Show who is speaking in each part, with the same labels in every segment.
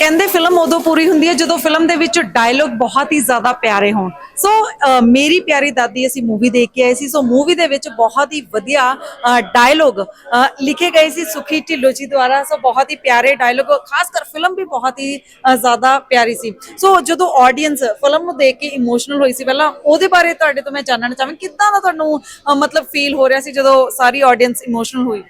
Speaker 1: ਕਹਿੰਦੇ ਫਿਲਮ ਉਦੋਂ ਪੂਰੀ ਹੁੰਦੀ ਹੈ ਜਦੋਂ ਫਿਲਮ ਦੇ ਵਿੱਚ ਡਾਇਲੋਗ ਬਹੁਤ ਹੀ ਜ਼ਿਆਦਾ ਪਿਆਰੇ ਹੋਣ। ਸੋ ਮੇਰੀ ਪਿਆਰੀ ਦਾਦੀ ਅਸੀਂ ਮੂਵੀ ਦੇਖ ਕੇ ਆਏ ਸੀ। ਸੋ ਮੂਵੀ ਦੇ ਵਿੱਚ ਬਹੁਤ ਹੀ ਵਧੀਆ ਡਾਇਲੋਗ ਲਿਖੇ ਗਏ ਸੀ ਸੁਖੀ ਢਿੱਲੋਂ ਜੀ ਦੁਆਰਾ। ਸੋ ਬਹੁਤ ਹੀ ਪਿਆਰੇ ਡਾਇਲੋਗ ਖਾਸ ਕਰ ਫਿਲਮ ਵੀ ਬਹੁਤ ਹੀ ਜ਼ਿਆਦਾ ਪਿਆਰੀ ਸੀ। ਸੋ ਜਦੋਂ ਆਡੀਅנס ਫਿਲਮ ਨੂੰ ਦੇਖ ਕੇ ਇਮੋਸ਼ਨਲ ਹੋਈ ਸੀ, ਪਹਿਲਾਂ ਉਹਦੇ ਬਾਰੇ ਤੁਹਾਡੇ ਤੋਂ ਮੈਂ ਜਾਣਨਾ ਚਾਹਾਂਗੀ। ਕਿੱਦਾਂ ਦਾ ਤੁਹਾਨੂੰ ਮਤਲਬ ਫੀਲ ਹੋ ਰਿਹਾ ਸੀ ਜਦੋਂ ਸਾਰੀ ਆਡੀਅנס ਇਮੋਸ਼ਨਲ ਹੋਈ?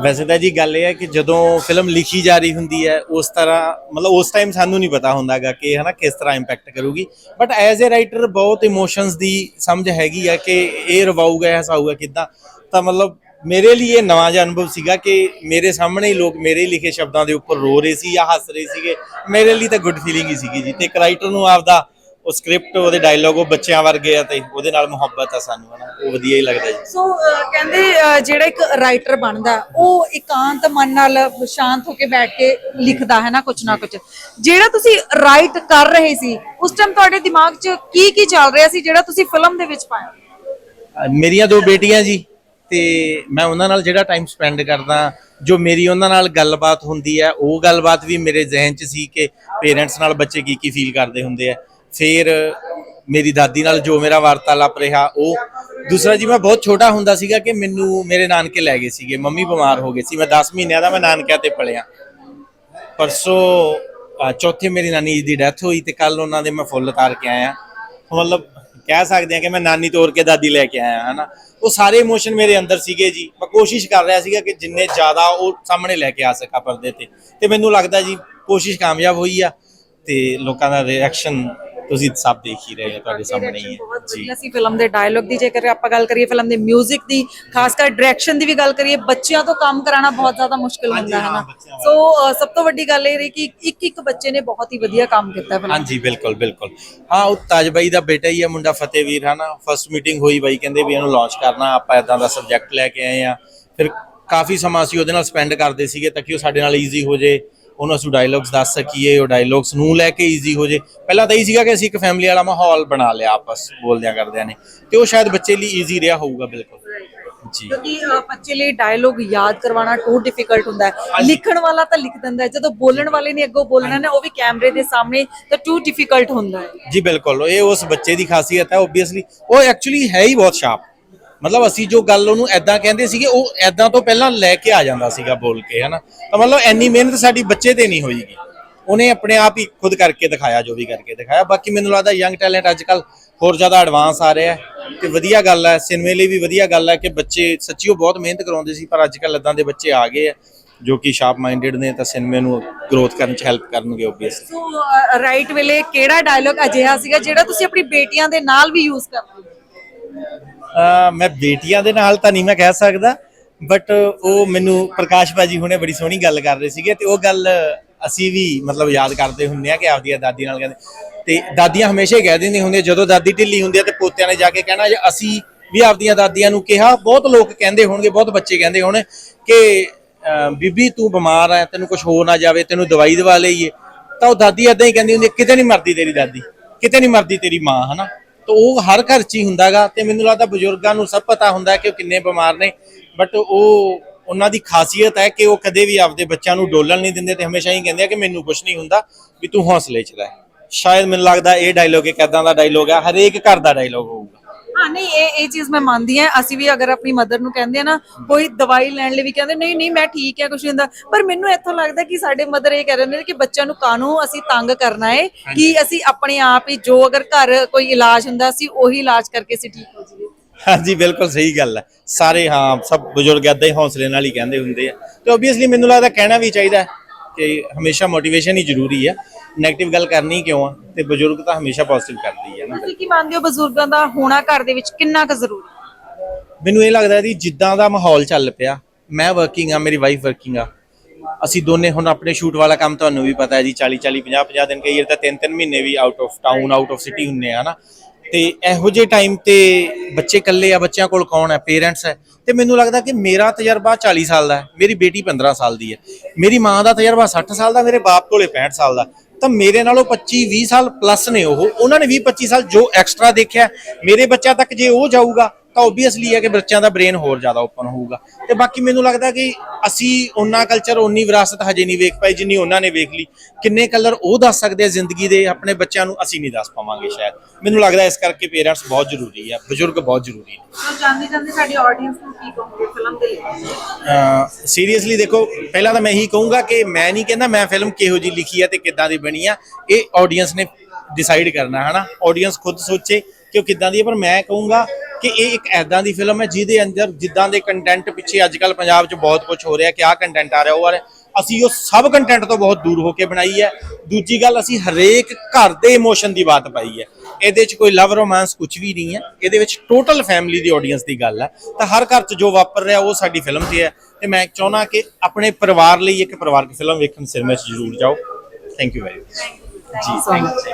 Speaker 2: ਵੈਸੇ ਤਾਂ ਜੀ ਗੱਲ ਇਹ ਹੈ ਕਿ ਜਦੋਂ ਫਿਲਮ ਲਿਖੀ ਜਾ ਰਹੀ ਹੁੰਦੀ ਹੈ, ਉਸ ਤਰ੍ਹਾਂ, ਮਤਲਬ ਉਸ ਟਾਈਮ ਸਾਨੂੰ ਨਹੀਂ ਪਤਾ ਹੁੰਦਾਗਾ ਕਿ ਹਨਾ ਕਿਸ ਤਰ੍ਹਾਂ ਇੰਪੈਕਟ ਕਰੂਗੀ। ਬਟ ਐਜ਼ ਅ ਰਾਈਟਰ ਬਹੁਤ ਇਮੋਸ਼ਨਸ ਦੀ ਸਮਝ ਹੈਗੀ ਆ ਕਿ ਇਹ ਰਵਾਊਗਾ, ਇਹ ਹਸਾਊਗਾ ਕਿਦਾਂ। ਤਾਂ ਮਤਲਬ ਮੇਰੇ ਲਈ ਇਹ ਨਵਾਂ ਜਿਹਾ ਅਨੁਭਵ ਸੀਗਾ ਕਿ ਮੇਰੇ ਸਾਹਮਣੇ ਹੀ ਲੋਕ ਮੇਰੇ ਲਿਖੇ ਸ਼ਬਦਾਂ ਦੇ ਉੱਪਰ ਰੋ ਰਹੇ ਸੀ ਜਾਂ ਹੱਸ ਰਹੇ ਸੀਗੇ। ਮੇਰੇ ਲਈ ਤਾਂ ਗੁੱਡ ਫੀਲਿੰਗ ਹੀ ਸੀਗੀ ਜੀ। ਤੇ ਇੱਕ ਰਾਈਟਰ ਨੂੰ ਆਪਦਾ ਉਹ ਸਕ੍ਰਿਪਟ ਉਹਦੇ ਡਾਇਲੋਗ ਉਹ ਬੱਚਿਆਂ ਵਰਗੇ ਆ ਤੇ ਉਹਦੇ ਨਾਲ ਮੁਹੱਬਤ ਆ ਸਾਨੂੰ ਹਨਾ। ਉਹ ਵਧੀਆ ਹੀ ਲੱਗਦਾ ਜੀ।
Speaker 1: ਸੋ ਅਹ, ਕਹਿੰਦੇ ਅਹ, ਜਿਹੜਾ ਇੱਕ ਰਾਈਟਰ ਬਣਦਾ ਉਹ ਇਕਾਂਤ ਮਨ ਨਾਲ ਸ਼ਾਂਤ ਹੋ ਕੇ ਬੈਠ ਕੇ ਲਿਖਦਾ ਹੈ ਨਾ ਕੁਝ ਨਾ ਕੁਝ ਜਿਹੜਾ ਤੁਸੀਂ ਰਾਈਟ ਕਰ ਰਹੇ ਸੀ ਉਸ ਟਾਈਮ ਤੁਹਾਡੇ ਦਿਮਾਗ 'ਚ ਕੀ ਕੀ ਚੱਲ ਰਿਹਾ ਸੀ ਜਿਹੜਾ ਤੁਸੀਂ ਫਿਲਮ ਦੇ ਵਿੱਚ ਪਾਇਆ?
Speaker 2: ਅਹ ਮੇਰੀਆਂ ਦੋ ਬੇਟੀਆਂ ਜੀ ਤੇ ਮੈਂ ਉਹਨਾਂ ਨਾਲ ਜਿਹੜਾ ਟਾਈਮ ਸਪੈਂਡ ਕਰਦਾ ਜੋ ਮੇਰੀ ਉਹਨਾਂ ਨਾਲ ਗੱਲਬਾਤ ਹੁੰਦੀ ਹੈ ਉਹ ਗੱਲਬਾਤ ਵੀ ਮੇਰੇ ਜ਼ਿਹਨ 'ਚ ਸੀ ਕਿ ਪੇਰੈਂਟਸ ਨਾਲ ਬੱਚੇ ਕੀ ਕੀ ਫੀਲ ਕਰਦੇ ਹੁੰਦੇ ਆ। ਫਿਰ ਮੇਰੀ ਦਾਦੀ ਨਾਲ ਜੋ ਮੇਰਾ ਵਾਰਤਾਲਾਪ ਰਿਹਾ, ਉਹ ਦੂਸਰਾ ਜੀ ਮੈਂ ਬਹੁਤ ਛੋਟਾ ਹੁੰਦਾ ਸੀਗਾ ਕਿ ਮੈਨੂੰ ਮੇਰੇ ਨਾਨਕੇ ਲੈ ਗਏ ਸੀਗੇ, ਮੰਮੀ ਬਿਮਾਰ ਹੋ ਗਏ ਸੀ, ਮੈਂ 10 ਮਹੀਨਿਆਂ ਦਾ ਮੈਂ ਨਾਨਕਿਆਂ ਤੇ ਪਲਿਆ ਪਰਸੋਂ ਚੌਥੇ ਮੇਰੀ ਨਾਨੀ ਜੀ ਦੀ ਡੈਥ ਹੋਈ ਤੇ ਕੱਲ ਉਹਨਾਂ ਦੇ ਮੈਂ ਫੁੱਲ ਉਤਾਰ ਕੇ ਆਇਆ। ਮਤਲਬ ਕਹਿ ਸਕਦੇ ਆ ਕਿ ਮੈਂ ਨਾਨੀ ਤੋਰ ਕੇ ਦਾਦੀ ਲੈ ਕੇ ਆਇਆ, ਹਨਾ। ਉਹ ਸਾਰੇ ਇਮੋਸ਼ਨ ਮੇਰੇ ਅੰਦਰ ਸੀਗੇ ਜੀ। ਮੈਂ ਕੋਸ਼ਿਸ਼ ਕਰ ਰਿਹਾ ਸੀਗਾ ਕਿ ਜਿੰਨੇ ਜ਼ਿਆਦਾ ਉਹ ਸਾਹਮਣੇ ਲੈ ਕੇ ਆ ਸਕਾਂ ਪਰਦੇ ਤੇ। ਤੇ ਮੈਨੂੰ ਲੱਗਦਾ ਜੀ ਕੋਸ਼ਿਸ਼ ਕਾਮਯਾਬ ਹੋਈ ਆ ਤੇ ਲੋਕਾਂ ਦਾ ਰਿਐਕਸ਼ਨ ਤੁਸੀਂ ਸਭ ਦੇਖ ਹੀ ਰਹੇ ਹੋ ਤੁਹਾਡੇ ਸਾਹਮਣੇ ਹੀ ਹੈ। ਜੀ।
Speaker 1: ਵਧੀਆ ਸੀ ਫਿਲਮ ਦੇ ਡਾਇਲੋਗ ਦੀ ਜੇਕਰ ਆਪਾਂ ਗੱਲ ਕਰੀਏ ਫਿਲਮ ਦੇ 뮤직 ਦੀ ਖਾਸ ਕਰ ਡਾਇਰੈਕਸ਼ਨ ਦੀ ਵੀ ਗੱਲ ਕਰੀਏ ਬੱਚਿਆਂ ਤੋਂ ਕੰਮ ਕਰਾਉਣਾ ਬਹੁਤ ਜ਼ਿਆਦਾ ਮੁਸ਼ਕਿਲ ਹੁੰਦਾ ਹੈ
Speaker 2: ਹਾਂ,
Speaker 1: ਨਾ ਸੋ ਸਭ ਤੋਂ ਵੱਡੀ ਗੱਲ ਇਹ ਰਹੀ ਕਿ ਇੱਕ ਇੱਕ ਬੱਚੇ ਨੇ ਬਹੁਤ ਹੀ ਵਧੀਆ ਕੰਮ ਕੀਤਾ ਫਿਲਮ
Speaker 2: ਹਾਂਜੀ ਬਿਲਕੁਲ ਬਿਲਕੁਲ। ਹਾਂ ਉਹ ਤਾਜ ਬਾਈ ਦਾ ਬੇਟਾ ਹੀ ਹੈ ਮੁੰਡਾ ਫਤਿਹਵੀਰ ਹਨਾ। ਫਸਟ ਮੀਟਿੰਗ ਹੋਈ ਬਾਈ ਕਹਿੰਦੇ ਵੀ ਇਹਨੂੰ ਲਾਂਚ ਕਰਨਾ ਆਪਾਂ ਇਦਾਂ ਦਾ ਸਬਜੈਕਟ ਲੈ ਕੇ ਆਏ ਆ ਫਿਰ ਕਾਫੀ ਸਮਾਂ ਅਸੀਂ ਉਹਦੇ ਨਾਲ ਸਪੈਂਡ ਕਰਦੇ ਸੀਗੇ ਤਾਂ ਕਿ ਉਹ ਸਾਡੇ ਨਾਲ ਈਜ਼ੀ ਹੋ ਜੇ। ਉਹਨੂੰ ਅਸੀਂ ਡਾਇਲੌਗਸ ਦੱਸ ਸਕੀਏ ਉਹ ਡਾਇਲੌਗਸ ਨੂੰ ਲੈ ਕੇ ਈਜ਼ੀ ਹੋ ਜੇ। ਪਹਿਲਾਂ ਤਾਂ ਇਹ ਸੀਗਾ ਕਿ ਅਸੀਂ ਇੱਕ ਫੈਮਿਲੀ ਵਾਲਾ ਮਾਹੌਲ ਬਣਾ ਲਿਆ ਆਪਸ ਬੋਲਦਿਆਂ ਕਰਦਿਆਂ ਨੇ। ਤੇ ਉਹ ਸ਼ਾਇਦ ਬੱਚੇ ਲਈ ਈਜ਼ੀ ਰਿਹਾ ਹੋਊਗਾ ਬਿਲਕੁਲ। ਜੀ।
Speaker 1: ਕਿਉਂਕਿ ਬੱਚੇ ਲਈ ਡਾਇਲੋਗ ਯਾਦ ਕਰਵਾਉਣਾ ਟੂ ਡਿਫਿਕਲਟ ਹੁੰਦਾ ਹੈ। ਲਿਖਣ ਵਾਲਾ ਤਾਂ ਲਿਖ ਦਿੰਦਾ ਹੈ। ਜਦੋਂ ਬੋਲਣ ਵਾਲੇ ਨੇ ਅੱਗੋਂ ਬੋਲਣਾ ਨਾ ਉਹ ਵੀ ਕੈਮਰੇ ਦੇ ਸਾਹਮਣੇ ਤਾਂ ਟੂ ਡਿਫਿਕਲਟ ਹੁੰਦਾ ਹੈ।
Speaker 2: ਜੀ ਬਿਲਕੁਲ। ਇਹ ਉਸ ਬੱਚੇ ਦੀ ਖਾਸੀਅਤ ਹੈ ਓਬਵੀਅਸਲੀ ਉਹ ਐਕਚੁਅਲੀ ਹੈ ਹੀ ਬਹੁਤ ਸ਼ਾਰਪ ਮਤਲਬ ਅਸੀਂ ਜੋ ਗੱਲ ਉਹਨੂੰ ਐਦਾਂ ਕਹਿੰਦੇ ਸੀਗੇ, ਉਹ ਐਦਾਂ ਤੋਂ ਪਹਿਲਾਂ ਲੈ ਕੇ ਆ ਜਾਂਦਾ ਸੀਗਾ ਬੋਲ ਕੇ, ਹਨਾ? ਤਾਂ ਮਤਲਬ ਐਨੀ ਮਿਹਨਤ ਸਾਡੀ ਬੱਚੇ ਤੇ ਨਹੀਂ ਹੋਈਗੀ। ਉਹਨੇ ਆਪਣੇ ਆਪ ਹੀ ਖੁਦ ਕਰਕੇ ਦਿਖਾਇਆ, ਜੋ ਵੀ ਕਰਕੇ ਦਿਖਾਇਆ। ਬਾਕੀ ਮੈਨੂੰ ਲੱਗਦਾ ਯੰਗ ਟੈਲੈਂਟ ਅੱਜ ਕੱਲ ਹੋਰ ਜ਼ਿਆਦਾ ਐਡਵਾਂਸ ਆ ਰਿਹਾ ਤੇ ਵਧੀਆ ਗੱਲ ਹੈ, ਸਿਨੇਮੇ ਲਈ ਵੀ ਵਧੀਆ ਗੱਲ ਹੈ ਕਿ ਬੱਚੇ ਸੱਚੀ ਉਹ ਬਹੁਤ ਮਿਹਨਤ ਕਰਾਉਂਦੇ ਸੀ, ਪਰ ਅੱਜ ਕੱਲ ਇਦਾਂ ਦੇ ਬੱਚੇ ਆ ਗਏ ਆ ਜੋ ਕਿ ਸ਼ਾਰਪ ਮਾਈਂਡਡ ਨੇ ਤਾਂ ਸਿਨੇਮੇ ਨੂੰ ਗਰੋਥ ਕਰਨ 'ਚ ਹੈਲਪ ਕਰਨਗੇ ਓਬਵੀਅਸਲੀ
Speaker 1: ਸੋ ਰਾਈਟ ਵੇਲੇ ਕਿਹੜਾ ਡਾਇਲੋਗ ਅਜਿਹਾ ਸੀਗਾ ਜਿਹੜਾ ਤੁਸੀਂ ਆਪਣੀ ਬੇਟੀਆਂ ਦੇ ਨਾਲ ਵੀ ਯੂਜ਼ ਕਰਦੇ ਹੋ?
Speaker 2: ਮੈਂ ਬੇਟੀਆਂ ਦੇ ਨਾਲ ਤਾਂ ਨਹੀਂ ਮੈਂ ਕਹਿ ਸਕਦਾ ਬਟ ਉਹ ਮੈਨੂੰ ਪ੍ਰਕਾਸ਼ ਭਾਜੀ ਹੁਣੇ ਬੜੀ ਸੋਹਣੀ ਗੱਲ ਕਰ ਰਹੇ ਸੀਗੇ ਤੇ ਉਹ ਗੱਲ ਅਸੀਂ ਵੀ ਮਤਲਬ ਯਾਦ ਕਰਦੇ ਹੁੰਦੇ ਆ ਕਿ ਆਪਦੀ ਦਾਦੀ ਨਾਲ ਕਹਿੰਦੇ ਤੇ ਦਾਦੀਆਂ ਹਮੇਸ਼ਾ ਹੀ ਕਹਿ ਦਿੰਦੀਆਂ ਹੁੰਦੀਆਂ, ਜਦੋਂ ਦਾਦੀ ਢਿੱਲੀ ਹੁੰਦੀ ਆ ਤੇ ਪੋਤਿਆਂ ਨੇ ਜਾ ਕੇ ਕਹਿਣਾ, ਜੇ ਅਸੀਂ ਵੀ ਆਪਦੀਆਂ ਦਾਦੀਆਂ ਨੂੰ ਕਿਹਾ, ਬਹੁਤ ਲੋਕ ਕਹਿੰਦੇ ਹੋਣਗੇ, ਬਹੁਤ ਬੱਚੇ ਕਹਿੰਦੇ ਹੋਣ ਕਿ ਬੀਬੀ ਤੂੰ ਬਿਮਾਰ ਆ, ਤੈਨੂੰ ਕੁਝ ਹੋ ਨਾ ਜਾਵੇ, ਤੈਨੂੰ ਦਵਾਈ ਦਵਾ ਲਈਏ, ਤਾਂ ਉਹ ਦਾਦੀ ਏਦਾਂ ਹੀ ਕਹਿੰਦੀ ਹੁੰਦੀ ਕਿਤੇ ਨਹੀਂ ਮਰਦੀ ਤੇਰੀ ਦਾਦੀ, ਕਿਤੇ ਨਹੀਂ ਮਰਦੀ ਤੇਰੀ ਮਾਂ, ਹਨਾ? ਤਾਂ ਉਹ ਹਰ ਘਰ 'ਚ ਹੀ ਹੁੰਦਾਗਾ ਤੇ ਮੈਨੂੰ ਲੱਗਦਾ ਬਜ਼ੁਰਗਾਂ ਨੂੰ ਸਭ ਪਤਾ ਹੁੰਦਾ ਕਿ ਉਹ ਕਿੰਨੇ ਬਿਮਾਰ ਨੇ ਬਟ ਉਹ ਉਹਨਾਂ ਦੀ ਖਾਸੀਅਤ ਹੈ ਕਿ ਉਹ ਕਦੇ ਵੀ ਆਪਦੇ ਬੱਚਿਆਂ ਨੂੰ ਡੋਲਣ ਨਹੀਂ ਦਿੰਦੇ ਤੇ ਹਮੇਸ਼ਾ ਹੀ ਕਹਿੰਦੇ ਆ ਕਿ ਮੈਨੂੰ ਕੁਝ ਨਹੀਂ ਹੁੰਦਾ ਵੀ ਤੂੰ ਹੌਸਲੇ 'ਚ ਰਹਿ। ਸ਼ਾਇਦ ਮੈਨੂੰ ਲੱਗਦਾ ਇਹ ਡਾਇਲੋਗ ਇੱਕ ਐਦਾਂ ਦਾ ਡਾਇਲੋਗ ਹੈ ਹਰੇਕ ਘਰ ਦਾ ਡਾਇਲੋਗ ਹੋਊਗਾ।
Speaker 1: ਹਾਂ ਨਹੀਂ ਇਹ ਇਹ ਚੀਜ਼ ਮੈਂ ਮੰਨਦੀ ਹਾਂ। ਅਸੀਂ ਵੀ ਅਗਰ ਆਪਣੀ ਮਦਰ ਨੂੰ ਕਹਿੰਦੇ ਆ ਨਾ ਕੋਈ ਦਵਾਈ ਲੈਣ ਲਈ ਵੀ ਕਹਿੰਦੇ ਨਹੀਂ ਨਹੀਂ ਮੈਂ ਠੀਕ ਹੈ ਕੁਝ ਨਹੀਂ ਹੁੰਦਾ। ਪਰ ਮੈਨੂੰ ਇੱਥੋਂ ਲੱਗਦਾ ਕਿ ਸਾਡੇ ਮਦਰ ਇਹ ਕਹਿ ਰਹੇ ਨੇ ਕਿ ਬੱਚਿਆਂ ਨੂੰ ਕਾਨੂੰ ਅਸੀਂ ਤੰਗ ਕਰਨਾ ਹੈ ਕਿ ਅਸੀਂ ਆਪਣੇ ਆਪ ਹੀ ਜੋ ਅਗਰ ਘਰ ਕੋਈ ਇਲਾਜ ਹੁੰਦਾ ਸੀ ਉਹੀ ਇਲਾਜ ਕਰਕੇ ਅਸੀਂ ਠੀਕ ਹੋ ਜਾਈਏ।
Speaker 2: ਹਾਂਜੀ ਬਿਲਕੁਲ ਸਹੀ ਗੱਲ ਹੈ। ਸਾਰੇ ਹਾਂ ਸਭ ਬਜ਼ੁਰਗ ਏਦਾਂ ਹੀ ਹੌਸਲੇ ਨਾਲ ਹੀ ਕਹਿੰਦੇ ਹੁੰਦੇ ਆ। ਤੇ ਓਬਵੀਅਸਲੀ ਮੈਨੂੰ ਲੱਗਦਾ ਕਹਿਣਾ ਵੀ ਚਾਹੀਦਾ ਹੈ। ਕਿ ਹਮੇਸ਼ਾ ਮੋਟੀਵੇਸ਼ਨ ਹੀ ਜ਼ਰੂਰੀ ਹੈ। 네ਗੇਟਿਵ ਗੱਲ ਕਰਨੀ ਕਿਉਂ ਆ? ਤੇ ਬਜ਼ੁਰਗ ਤਾਂ ਹਮੇਸ਼ਾ ਪੋਜ਼ਿਟਿਵ ਕਰਦੀ ਹੈ ਨਾ।
Speaker 1: ਤੁਸੀਂ ਕੀ ਮੰਨਦੇ ਹੋ ਬਜ਼ੁਰਗਾਂ ਦਾ ਹੋਣਾ ਘਰ ਦੇ ਵਿੱਚ ਕਿੰਨਾ ਕੁ ਜ਼ਰੂਰੀ?
Speaker 2: ਮੈਨੂੰ ਇਹ ਲੱਗਦਾ ਜੀ ਜਿੱਦਾਂ ਦਾ ਮਾਹੌਲ ਚੱਲ ਪਿਆ ਮੈਂ ਵਰਕਿੰਗ ਆ ਮੇਰੀ ਵਾਈਫ ਵਰਕਿੰਗ ਆ। ਅਸੀਂ ਦੋਨੇ ਹੁਣ ਆਪਣੇ ਸ਼ੂਟ ਵਾਲਾ ਕੰਮ ਤੁਹਾਨੂੰ ਵੀ ਪਤਾ ਹੈ ਜੀ 40 40 50 50 ਦਿਨ ਕਈ ਵਾਰ ਤਾਂ 3 3 ਮਹੀਨੇ ਵੀ out of town out of city ਹੁੰਨੇ ਆ ਨਾ। ਤੇ ਇਹੋ ਜਿਹੇ ਟਾਈਮ ਤੇ ਬੱਚੇ ਇਕੱਲੇ ਆ, ਬੱਚਿਆਂ ਕੋਲ ਕੌਣ ਹੈ ਪੇਰੈਂਟਸ ਹੈ ਤੇ ਮੈਨੂੰ ਲੱਗਦਾ ਕਿ ਮੇਰਾ ਤਜਰਬਾ 40 ਸਾਲ ਦਾ ਹੈ, ਮੇਰੀ ਬੇਟੀ 15 ਸਾਲ ਦੀ ਹੈ। ਮੇਰੀ ਮਾਂ ਦਾ ਤਜਰਬਾ 60 ਸਾਲ ਦਾ, ਮੇਰੇ ਬਾਪ ਕੋਲੇ 65 ਸਾਲ ਦਾ। ਤਾਂ ਮੇਰੇ ਨਾਲੋਂ 25 20 ਸਾਲ ਪਲੱਸ ਨੇ ਉਹ। ਉਹਨਾਂ ਨੇ 20 25 ਸਾਲ ਜੋ ਐਕਸਟਰਾ ਦੇਖਿਆ, ਮੇਰੇ ਬੱਚਾ ਤੱਕ ਜੇ ਉਹ ਜਾਊਗਾ ਤਾਂ ਓਬਵੀਅਸਲੀ ਹੈ ਕਿ ਬੱਚਿਆਂ ਦਾ ਬ੍ਰੇਨ ਹੋਰ ਜ਼ਿਆਦਾ ਓਪਨ ਹੋਊਗਾ। ਤੇ ਬਾਕੀ ਮੈਨੂੰ ਲੱਗਦਾ ਕਿ ਅਸੀਂ ਉਹਨਾਂ ਕਲਚਰ ਉਨੀ ਵਿਰਾਸਤ ਹਜੇ ਨਹੀਂ ਵੇਖ ਪਾਈ ਜਿੰਨੀ ਉਹਨਾਂ ਨੇ ਵੇਖ ਲਈ। ਕਿੰਨੇ ਕਲਰ ਉਹ ਦੱਸ ਸਕਦੇ ਆ ਜ਼ਿੰਦਗੀ ਦੇ ਆਪਣੇ ਬੱਚਿਆਂ ਨੂੰ ਅਸੀਂ ਨਹੀਂ ਦੱਸ ਪਾਵਾਂਗੇ ਸ਼ਾਇਦ। ਮੈਨੂੰ ਲੱਗਦਾ ਇਸ ਕਰਕੇ ਪੇਰੈਂਟਸ ਬਹੁਤ ਜ਼ਰੂਰੀ ਆ ਬਜ਼ੁਰਗ ਬਹੁਤ ਜ਼ਰੂਰੀ ਨੇ।
Speaker 1: ਜਾਂਦੇ ਜਾਂਦੇ ਸਾਡੀ ਆਡੀਅנס ਨੂੰ ਕੀ ਕਹੋਗੇ ਫਿਲਮ ਦੇ ਲਈ?
Speaker 2: ਸੀਰੀਅਸਲੀ ਦੇਖੋ ਪਹਿਲਾਂ ਤਾਂ ਮੈਂ ਇਹੀ ਕਹੂੰਗਾ ਕਿ ਮੈਂ ਨਹੀਂ ਕਹਿੰਦਾ ਮੈਂ ਫਿਲਮ ਕਿਹੋ ਜੀ ਲਿਖੀ ਆ ਤੇ ਕਿੱਦਾਂ ਦੀ ਬਣੀ ਆ। ਇਹ ਆਡੀਅנס ਨੇ ਡਿਸਾਈਡ ਕਰਨਾ ਹਨਾ? ਆਡੀਅנס ਖੁਦ ਸੋਚੇ ਕਿ ਉਹ ਕਿੱਦਾਂ ਦੀ ਹੈ ਪਰ ਮੈਂ ਕਹੂੰਗਾ ਕਿ ਇਹ ਇੱਕ ਐਦਾਂ ਦੀ ਫਿਲਮ ਹੈ ਜਿਹਦੇ ਅੰਦਰ ਜਿੱਦਾਂ ਦੇ ਕੰਟੈਂਟ ਪਿੱਛੇ ਅੱਜ ਕੱਲ ਪੰਜਾਬ 'ਚ ਬਹੁਤ ਕੁਝ ਹੋ ਰਿਹਾ ਕਿ ਆਹ ਕੰਟੈਂਟ ਆ ਰਿਹਾ ਉਹ ਰਿਹਾ। ਅਸੀਂ ਉਹ ਸਭ ਕੰਟੈਂਟ ਤੋਂ ਬਹੁਤ ਦੂਰ ਹੋ ਕੇ ਬਣਾਈ ਹੈ। ਦੂਜੀ ਗੱਲ ਅਸੀਂ ਹਰੇਕ ਘਰ ਦੇ ਇਮੋਸ਼ਨ ਦੀ ਬਾਤ ਪਾਈ ਹੈ। ਇਹਦੇ 'ਚ ਕੋਈ ਲਵ ਰੋਮਾਂਸ ਕੁਝ ਵੀ ਨਹੀਂ ਹੈ। ਇਹਦੇ ਵਿੱਚ ਟੋਟਲ ਫੈਮਿਲੀ ਦੀ ਆਡੀਅנס ਦੀ ਗੱਲ ਹੈ। ਤਾਂ ਹਰ ਘਰ 'ਚ ਜੋ ਵਾਪਰ ਰਿਹਾ ਉਹ ਸਾਡੀ ਫਿਲਮ 'ਤੇ ਹੈ ਤੇ ਮੈਂ ਚਾਹੁੰਦਾ ਕਿ ਆਪਣੇ ਪਰਿਵਾਰ ਲਈ ਇੱਕ ਪਰਿਵਾਰਕ ਫਿਲਮ ਵੇਖਣ ਸਿਨੇਮਾ 'ਚ ਜ਼ਰੂਰ ਜਾਓ। ਥੈਂਕ ਯੂ ਵੈਰੀ ਮਚ ਜੀ
Speaker 1: ਸੋ ਮਚ